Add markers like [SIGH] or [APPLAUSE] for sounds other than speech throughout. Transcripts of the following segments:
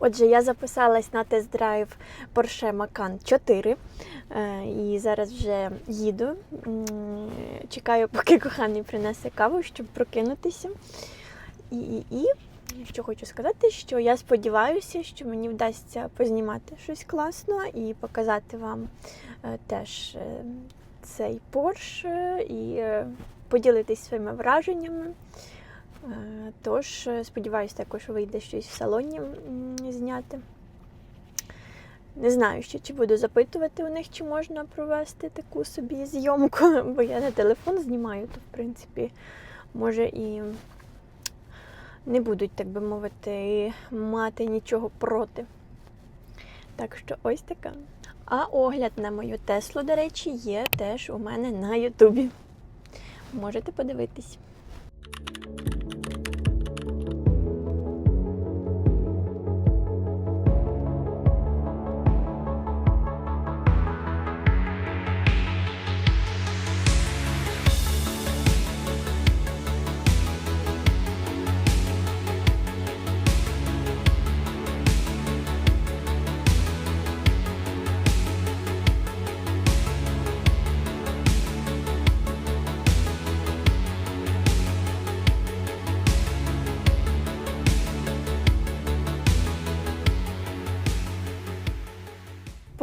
Отже, я записалась на тест-драйв Porsche Macan 4 е, і зараз вже їду. Чекаю, поки коханий принесе каву, щоб прокинутися. І, і, і що хочу сказати, що я сподіваюся, що мені вдасться познімати щось класно і показати вам е, теж е, цей Porsche і поділитись своїми враженнями. Е, Тож, е, сподіваюся, також вийде щось в салоні зняти. Не знаю ще, чи буду запитувати у них, чи можна провести таку собі зйомку, [LAUGHS] бо я на телефон знімаю, то в принципі, може і не будуть, так би мовити, мати нічого проти. Так що ось така. А огляд на мою Теслу, до речі, є теж у мене на Ютубі. Можете подивитись.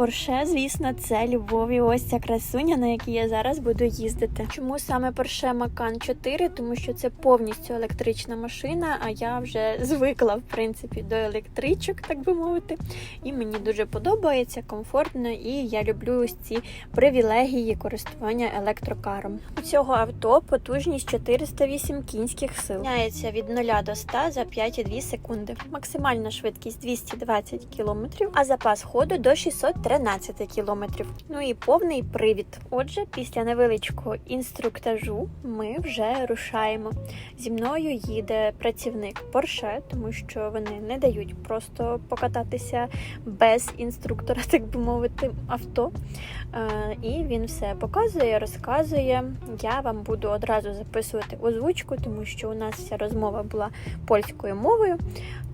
Порше, звісно, це любов і ось ця красуня, на якій я зараз буду їздити. Чому саме Porsche Macan 4? Тому що це повністю електрична машина, а я вже звикла в принципі до електричок, так би мовити. І мені дуже подобається, комфортно, і я люблю ось ці привілегії користування електрокаром. У цього авто потужність 408 кінських сил. Міняється від 0 до 100 за 5,2 секунди. Максимальна швидкість 220 км, а запас ходу до 613 км. Ну і повний привід. Отже, після невеличкого інструктажу ми вже рушаємо. Зі мною їде працівник Porsche, тому що вони не дають просто покататися без інструктора, [LAUGHS] так би мовити, авто. Е, І він все показує, розказує. Я вам буду одразу записувати озвучку, тому що у нас вся розмова була польською мовою.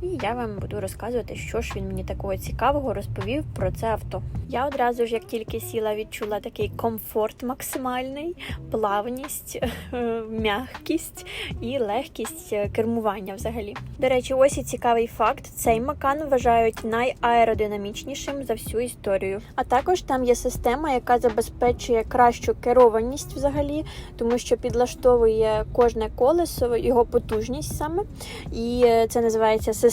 І я вам буду розказувати, що ж він мені такого цікавого розповів про це авто. Я одразу ж, як тільки сіла, відчула такий комфорт максимальний, плавність, [LAUGHS] е, м'якість і легкість е, кермування взагалі. До речі, ось і цікавий факт: цей макан вважають найаеродинамічнішим за всю історію. А також там є система, яка забезпечує кращу керованість взагалі, тому що підлаштовує кожне колесо, його потужність саме. І е, це називається система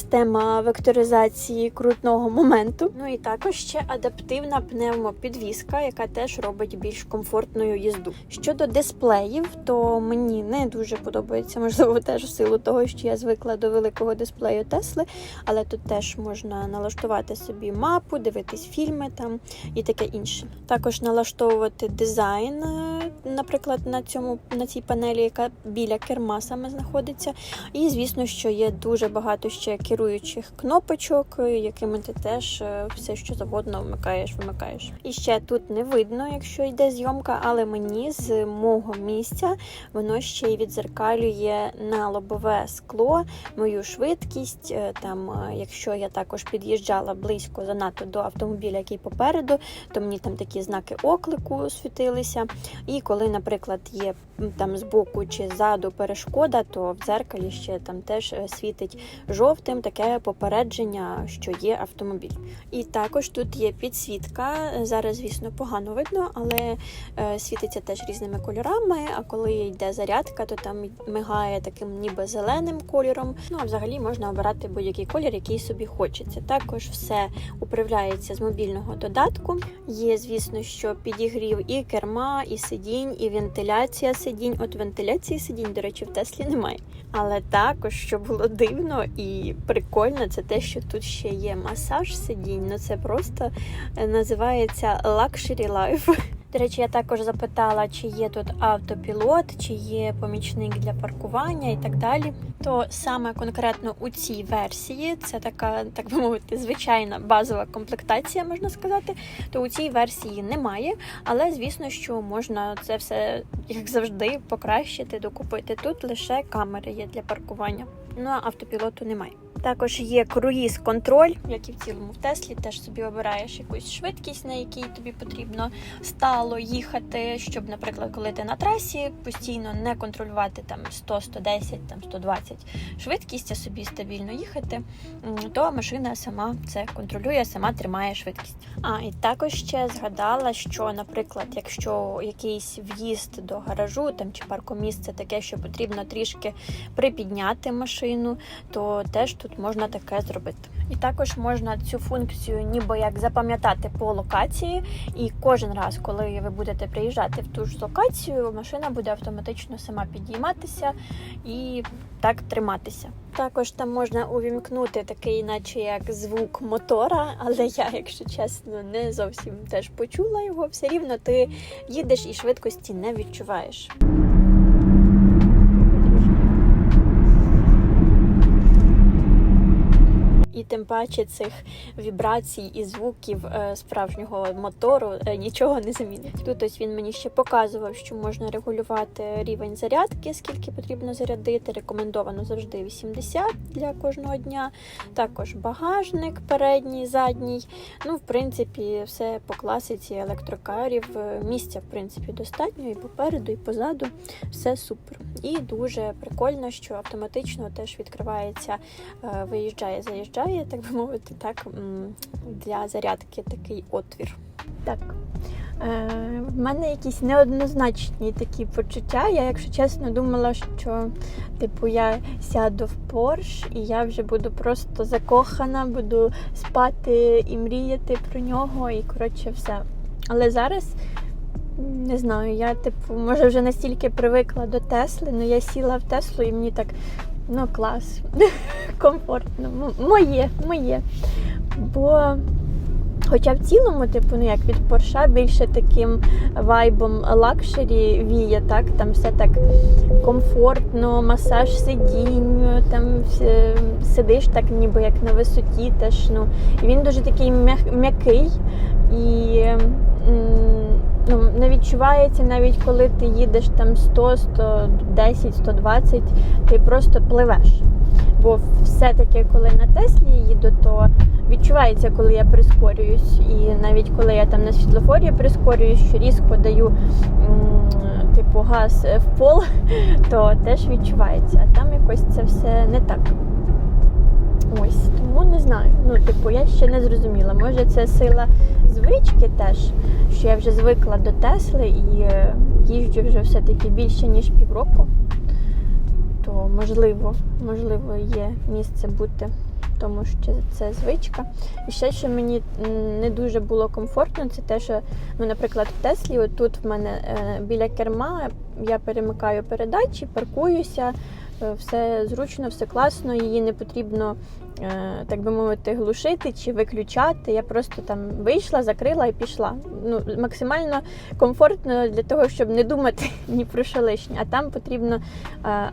векторизації крутного моменту. Ну і також ще адаптивна пневмопідвізка, яка теж робить більш комфортною їзду. Щодо дисплеїв, то мені не дуже подобається, можливо, теж в силу того, що я звикла до великого дисплею Тесли, але тут теж можна налаштувати собі мапу, дивитись фільми там і таке інше. Також налаштовувати дизайн, е, наприклад, на цьому на цій панелі, яка біля керма саме знаходиться. І звісно, що є дуже багато ще керуючих кнопочок, е, якими ти теж е, все, що завгодно вмикаєш, вимикаєш. І ще тут не видно, якщо йде зйомка, але мені з мого місця воно ще й відзеркалює на лобове скло мою швидкість. е, Там, якщо я також під'їжджала близько занадто до автомобіля, який попереду, то мені там такі знаки оклику світилися. І коли, наприклад, є там збоку чи ззаду перешкода, то в дзеркалі ще там теж світить жовтим таке попередження, що є автомобіль. І також тут є підсвітка. Зараз, звісно, погано видно, але е, світиться теж різними кольорами. А коли йде зарядка, то там мигає таким ніби зеленим кольором. Ну а взагалі можна обирати будь-який колір, який собі хочеться. Також все управляється з мобільного додатку. Є, звісно, що підігрів і керма, і сидінь, і вентиляція сидінь. От вентиляції сидінь, до речі, в Теслі немає. Але також, що було дивно і прикольно, це те, що тут ще є масаж сидінь. Ну це просто е, називається Luxury Life. До речі, я також запитала, чи є тут автопілот, чи є помічник для паркування і так далі. То саме конкретно у цій версії, це така, так би мовити, звичайна базова комплектація, можна сказати. То у цій версії немає, але звісно, що можна це все, як завжди, покращити, докупити. Тут лише камери є для паркування. Ну а автопілоту немає. Також є круїз-контроль, як і в цілому в Теслі, теж собі обираєш якусь швидкість, на якій тобі потрібно стало їхати, щоб, наприклад, коли ти на трасі постійно не контролювати там 100, 110, там 120 швидкість, а собі стабільно їхати, то машина сама це контролює, сама тримає швидкість. А і також ще згадала, що, наприклад, якщо якийсь в'їзд до гаражу там чи паркомісце таке, що потрібно трішки припідняти машину, то теж тут можна таке зробити. І також можна цю функцію ніби як запам'ятати по локації, і кожен раз, коли ви будете приїжджати в ту ж локацію, машина буде автоматично сама підійматися і так триматися. Також там можна увімкнути такий, наче як звук мотора, але я, якщо чесно, не зовсім теж почула його. Все рівно ти їдеш і швидкості не відчуваєш. Тим паче цих вібрацій і звуків е, справжнього мотору е, нічого не замінить. Тут ось він мені ще показував, що можна регулювати рівень зарядки, скільки потрібно зарядити. Рекомендовано завжди 80 для кожного дня. Також багажник передній, задній. Ну, в принципі, все по класиці електрокарів. Е, Місця, в принципі, достатньо і попереду, і позаду. Все супер. І дуже прикольно, що автоматично теж відкривається, виїжджає, заїжджає, так би мовити, так для зарядки такий отвір. Так. Е, в мене якісь неоднозначні такі почуття. Я, якщо чесно, думала, що типу я сяду в Порш і я вже буду просто закохана, буду спати і мріяти про нього, і коротше все. Але зараз не знаю, я типу, може вже настільки привикла до Тесли, але я сіла в Теслу і мені так, ну клас, [LAUGHS] комфортно. Моє, моє. Бо Хоча в цілому, типу, ну як від Порша більше таким вайбом лакшері віє, так? Там все так комфортно, масаж сидінь, там сидиш так ніби як на висоті теж. Ну, і він дуже такий м'який і ну, не відчувається навіть коли ти їдеш там 100, 110, 120, ти просто пливеш. Бо все-таки, коли на Теслі їду, то відчувається, коли я прискорююсь. І навіть коли я там на світлофорі прискорююсь, що різко даю типу газ в пол, [LAUGHS] то теж відчувається. А там якось це все не так. Ось, тому не знаю. Ну, типу, я ще не зрозуміла. Може, це сила звички теж, що я вже звикла до Тесли і е, їжджу вже все-таки більше, ніж півроку можливо, можливо, є місце бути, тому що це звичка. І ще, що мені не дуже було комфортно, це те, що, ну, наприклад, в Теслі, тут в мене е, біля керма я перемикаю передачі, паркуюся, все зручно, все класно, її не потрібно. е, Так би мовити, глушити чи виключати. Я просто там вийшла, закрила і пішла. Ну, максимально комфортно для того, щоб не думати [LAUGHS] ні про що лишнє. А там потрібно е,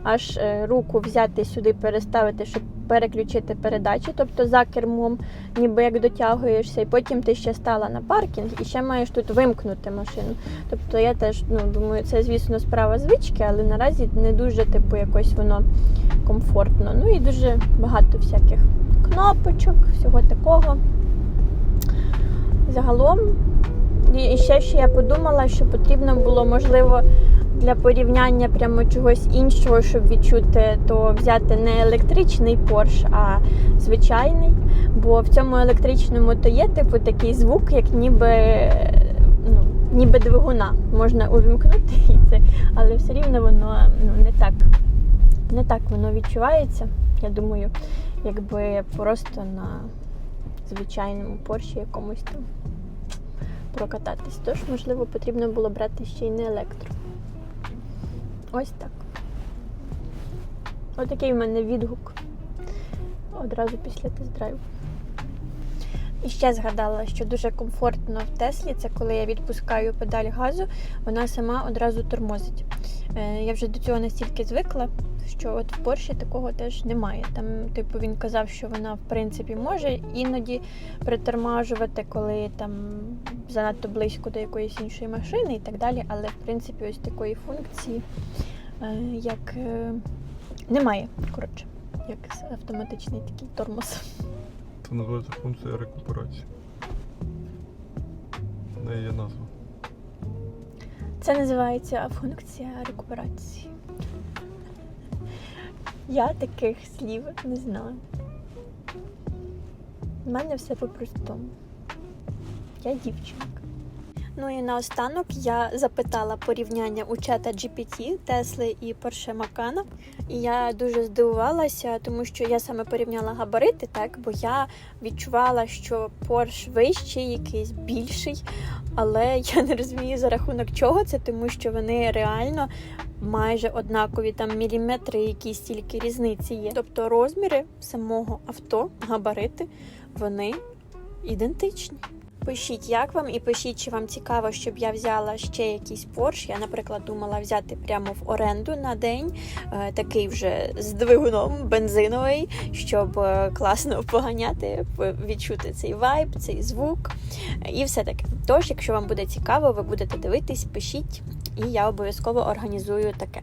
аж е, руку взяти сюди, переставити, щоб переключити передачі, тобто за кермом, ніби як дотягуєшся, і потім ти ще стала на паркінг і ще маєш тут вимкнути машину. Тобто я теж ну, думаю, це, звісно, справа звички, але наразі не дуже типу якось воно комфортно. Ну і дуже багато всяких кнопочок, всього такого. Загалом, і ще що я подумала, що потрібно було, можливо, для порівняння прямо чогось іншого, щоб відчути, то взяти не електричний Порш, а звичайний. Бо в цьому електричному то є типу такий звук, як ніби, ну, ніби двигуна. Можна увімкнути [LAUGHS] і це, але все рівно воно ну, не так. Не так воно відчувається. Я думаю, якби просто на звичайному Порші якомусь там прокататись. Тож, можливо, потрібно було брати ще й не електро. Ось так. Отакий в мене відгук одразу після тест-драйву. І ще згадала, що дуже комфортно в Теслі, це коли я відпускаю педаль газу, вона сама одразу тормозить. Е, Я вже до цього настільки звикла, що от в Порші такого теж немає. Там, типу, він казав, що вона в принципі може іноді притормажувати, коли там занадто близько до якоїсь іншої машини і так далі. Але в принципі ось такої функції е, як е, немає. Коротше. як автоматичний такий тормоз. Це називається функція рекуперації. В неї є назва. Це називається функція рекуперації. Я таких слів не знаю. У мене все по-простому. Я дівчинка. Ну і наостанок я запитала порівняння у чата GPT, Тесли і Porsche Macan. І я дуже здивувалася, тому що я саме порівняла габарити, так, бо я відчувала, що Porsche вищий, якийсь більший, але я не розумію за рахунок чого це, тому що вони реально майже однакові, там міліметри, якісь тільки різниці є. Тобто розміри самого авто, габарити, вони ідентичні. Пишіть, як вам, і пишіть, чи вам цікаво, щоб я взяла ще якийсь Porsche. Я, наприклад, думала взяти прямо в оренду на день, е, такий вже з двигуном бензиновий, щоб е, класно поганяти, відчути цей вайб, цей звук і все таке. Тож, якщо вам буде цікаво, ви будете дивитись, пишіть, і я обов'язково організую таке.